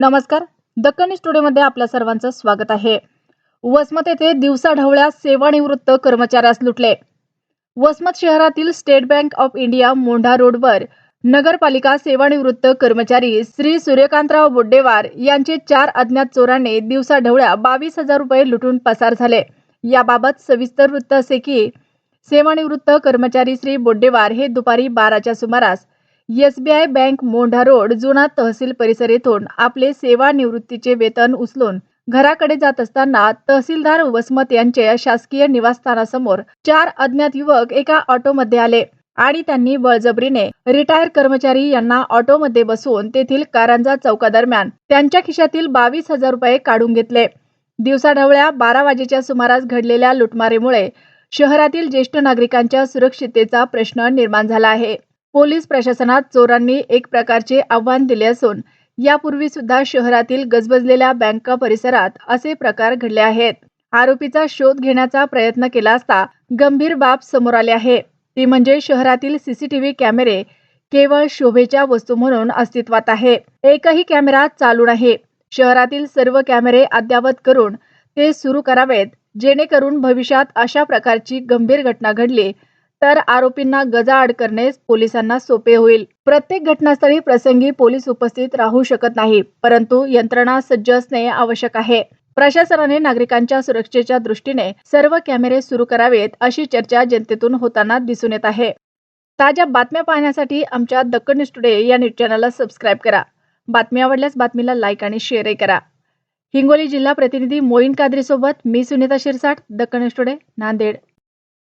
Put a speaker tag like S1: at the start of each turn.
S1: नमस्कार. दक्कन स्टुडिओमध्ये आपल्या सर्वांचं स्वागत आहे. वसमत येथे दिवसाढवळ्या सेवानिवृत्त कर्मचाऱ्यास लुटले. वसमत शहरातील State Bank of India Mondha रोडवर नगरपालिका सेवानिवृत्त कर्मचारी श्री सूर्यकांतराव बोड्डेवार यांचे चार अज्ञात चोरांनी दिवसाढवळ्या बावीस हजार रुपये लुटून पसार झाले. याबाबत सविस्तर वृत्त असे की सेवानिवृत्त कर्मचारी श्री बोड्डेवार हे दुपारी बाराच्या सुमारास एसबीआय बँक मोंढा रोड जुना तहसील परिसर येथून आपले सेवानिवृत्तीचे वेतन उचलून घराकडे जात असताना तहसीलदार वसमत यांच्या शासकीय निवासस्थानासमोर चार अज्ञात युवक एका ऑटोमध्ये आले आणि त्यांनी बळजबरीने रिटायर कर्मचारी यांना ऑटोमध्ये बसवून तेथील कारंजा चौकादरम्यान त्यांच्या खिशातील बावीस हजार रुपये काढून घेतले. दिवसाढवळ्या बारा वाजेच्या सुमारास घडलेल्या लुटमारीमुळे शहरातील ज्येष्ठ नागरिकांच्या सुरक्षिततेचा प्रश्न निर्माण झाला आहे. पोलीस प्रशासनात चोरांनी एक प्रकारचे आव्हान दिले असून यापूर्वी सुद्धा शहरातील गजबजलेल्या बँका परिसरात असे प्रकार घडले आहेत. आरोपीचा शोध घेण्याचा प्रयत्न केला असता गंभीर बाब समोर आली आहे. ती म्हणजे शहरातील सीसीटीव्ही कॅमेरे केवळ शोभेच्या वस्तू म्हणून अस्तित्वात आहे. एकही कॅमेरा चालू नाही. शहरातील सर्व कॅमेरे अद्यावत करून ते सुरू करावेत जेणेकरून भविष्यात अशा प्रकारची गंभीर घटना घडली तर आरोपींना गजाआड करणे पोलिसांना सोपे होईल. प्रत्येक घटनास्थळी प्रसंगी पोलीस उपस्थित राहू शकत नाही परंतु यंत्रणा सज्ज असणे आवश्यक आहे. प्रशासनाने नागरिकांच्या सुरक्षेच्या दृष्टीने सर्व कॅमेरे सुरू करावेत अशी चर्चा जनतेतून होताना दिसून येत आहे. ताज्या बातम्या पाहण्यासाठी आमच्या दक्कन न्यूज टुडे या न्यूज चॅनलला सबस्क्राईब करा. बातमी आवडल्यास बातमीला लाईक आणि शेअरही करा. हिंगोली जिल्हा प्रतिनिधी मोईन कादरी सोबत मी सुनीता शिरसाट दक्कन न्यूज टुडे नांदेड.